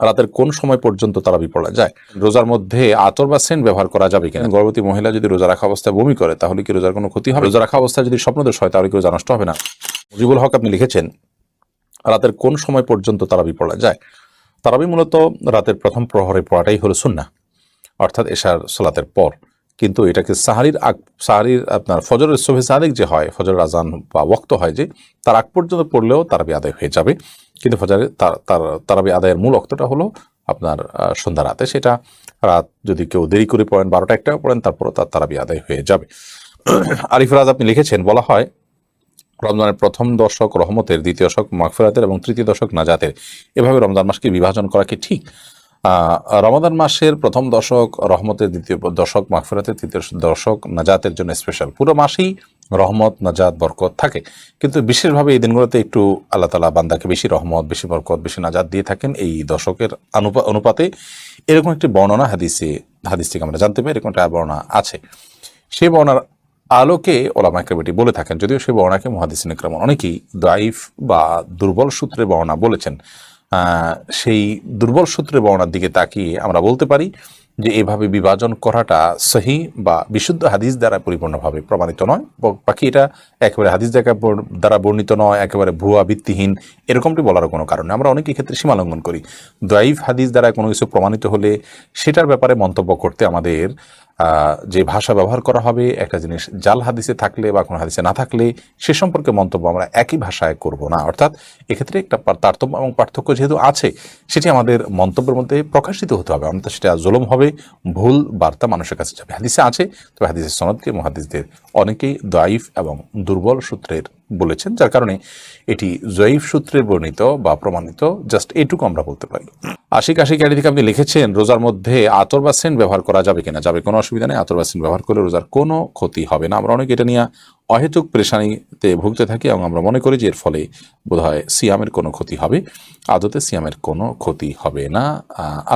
রাতের কোন সময় পর্যন্ত তারাবি পড়া যায়? রোজার মধ্যে আতর বা সেন্ট ব্যবহার করা যাবে কিনা? গর্ভবতী মহিলা যদি রোজা রাখা অবস্থায় বমি করে, তাহলে কি রোজার কোনো ক্ষতি হবে? রোজা রাখা অবস্থায় যদি স্বপ্নদোষ হয়, তাহলে কি রোজা নষ্ট হবে না? মুজিবুল হক আপনি লিখেছেন, রাতের কোন সময় পর্যন্ত তারাবি পড়া যায়? তারাবি মূলত রাতের প্রথম প্রহরে পড়াটাই হলো সুন্না অর্থাৎ এশার সালাতের পর। কিন্তু এটাকে সাহারির আগ সাহারির আপনার ফজরের শোভে সাদিক যে হয়, ফজরের আজান বা ওক্ত হয় যে, তার আগ পর্যন্ত পড়লেও তারাবি আদায় হয়ে যাবে। কিন্তু ফজরের তার তার, তারাবি আদায়ের মূল অক্তটা হলো আপনার সন্ধ্যা রাতে। সেটা রাত যদি কেউ দেরি করে পড়েন, বারোটা একটা পড়েন, তারপরও তার তারাবি আদায় হয়ে যাবে। আরিফ রাজ, আপনি লিখেছেন, বলা হয়, রমজানের প্রথম দশক রহমতের, দ্বিতীয় দশক মাগফিরাতের এবং তৃতীয় দশক নাজাতের। এভাবে রমজান মাসকে বিভাজন করা কি ঠিক? রমাদান মাসের প্রথম দশক রহমতের দ্বিতীয় দশক, মাগফিরাতের তৃতীয় দশক নাজাতের জন্য স্পেশাল পুরো মাসেই রহমত, নাজাত, বরকত থাকে। কিন্তু বিশেষভাবে এই দিনগুলোতে একটু আল্লাহ তালা বান্দাকে বেশি রহমত, বেশি বরকত, বেশি নাজাত দিয়ে থাকেন এই দশকের অনুপা- অনুপাতে। এরকম একটি বর্ণনা হাদিসে, হাদিস থেকে আমরা জানতে পারি, এরকম একটা বর্ণনা আছে। সেই বর্ণার আলোকে ওলামা একরাম বলে থাকেন, যদিও সেই বর্ণাকে মহাদিসিন একরাম অনেকেই দাইফ বা দুর্বল সূত্রে বর্ণনা বলেছেন। সেই দুর্বল সূত্রে বর্ণার দিকে তাকিয়ে আমরা বলতে পারি যে এভাবে বিভাজন করাটা সহি বা বিশুদ্ধ হাদিস দ্বারা পরিপূর্ণভাবে প্রমাণিত নয়। বাকি এটা একেবারে হাদিস দ্বারা বর্ণিত নয়, একেবারে ভুয়া, ভিত্তিহীন, এরকমটি বলার কোনো কারণ আমরা অনেকেই ক্ষেত্রে সীমা লঙ্ঘন করি। দাইফ হাদিস দ্বারা কোনো কিছু প্রমাণিত হলে সেটার ব্যাপারে মন্তব্য করতে আমাদের যে ভাষা ব্যবহার করা হবে, একটা জিনিস জাল হাদিসে থাকলে বা কোনো হাদিসে না থাকলে, সে সম্পর্কে মন্তব্য আমরা একই ভাষায় করব না। অর্থাৎ এক্ষেত্রে একটা তারতম্য এবং পার্থক্য যেহেতু আছে, সেটি আমাদের মন্তব্যের মধ্যে প্রকাশিত হতে হবে। অন্যথা সেটা জুলুম হবে, ভুল বার্তা মানুষের কাছে যাবে। হাদিসে আছে, তবে হাদিসের সনদকে মহাদিসদের অনেকেই দাইফ এবং দুর্বল সূত্রের বলেছেন, যার কারণে এটি জয়ীফ সূত্রে বর্ণিত বা প্রমাণিত, জাস্ট এইটুকু আমরা বলতে পারি। আশিক আশিক আড়ি থেকে আপনি লিখেছেন, রোজার মধ্যে আতর বা সেন্ট ব্যবহার করা যাবে কিনা? যাবে, কোনো অসুবিধা নেই, আতর বা সেন্ট ব্যবহার করলে রোজার কোনো ক্ষতি হবে না। আমরা অনেক এটা নিয়ে অহেতুক পরেশানিতে ভুগতে থাকি এবং আমরা মনে করি যে এর ফলে বোধহয় সিয়ামের কোনো ক্ষতি হবে, আদতে সিয়ামের কোনো ক্ষতি হবে না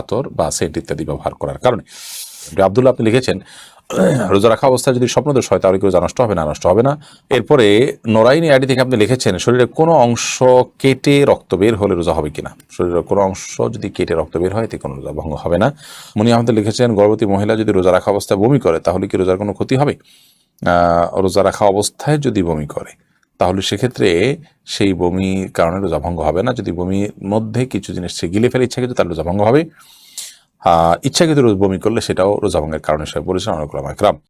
আতর বা সেন্ট ইত্যাদি ব্যবহার করার কারণে। আবদুল্লাহ, আপনি লিখেছেন রোজা রাখা অবস্থায় যদি স্বপ্নদোষ হয়, তাহলে কেউ নষ্ট হবে না? নষ্ট হবে না। এরপরে নোরাইনি আইডি থেকে আপনি লিখেছেন শরীরের কোনো অংশ কেটে রক্ত বের হলে রোজা হবে কিনা? শরীরের কোনো অংশ যদি কেটে রক্ত বের হয়, এতে কোনো রোজা ভঙ্গ হবে না। মনি আহমেদ লিখেছেন, গর্ভবতী মহিলা যদি রোজা রাখা অবস্থায় বমি করে, তাহলে কি রোজার কোনো ক্ষতি হবে? রোজা রাখা অবস্থায় যদি বমি করে, তাহলে সেক্ষেত্রে সেই বমির কারণে রোজা ভঙ্গ হবে না। যদি বমির মধ্যে কিছু জিনিস সে গিলে ফেলে ইচ্ছা কিন্তু তাহলে রোজা ভঙ্গ হবে। ইচ্ছাকৃত রোজ বমি করলে সেটাও রোজা ভঙ্গের কারণ হিসেবে বলেছেন আমার রাম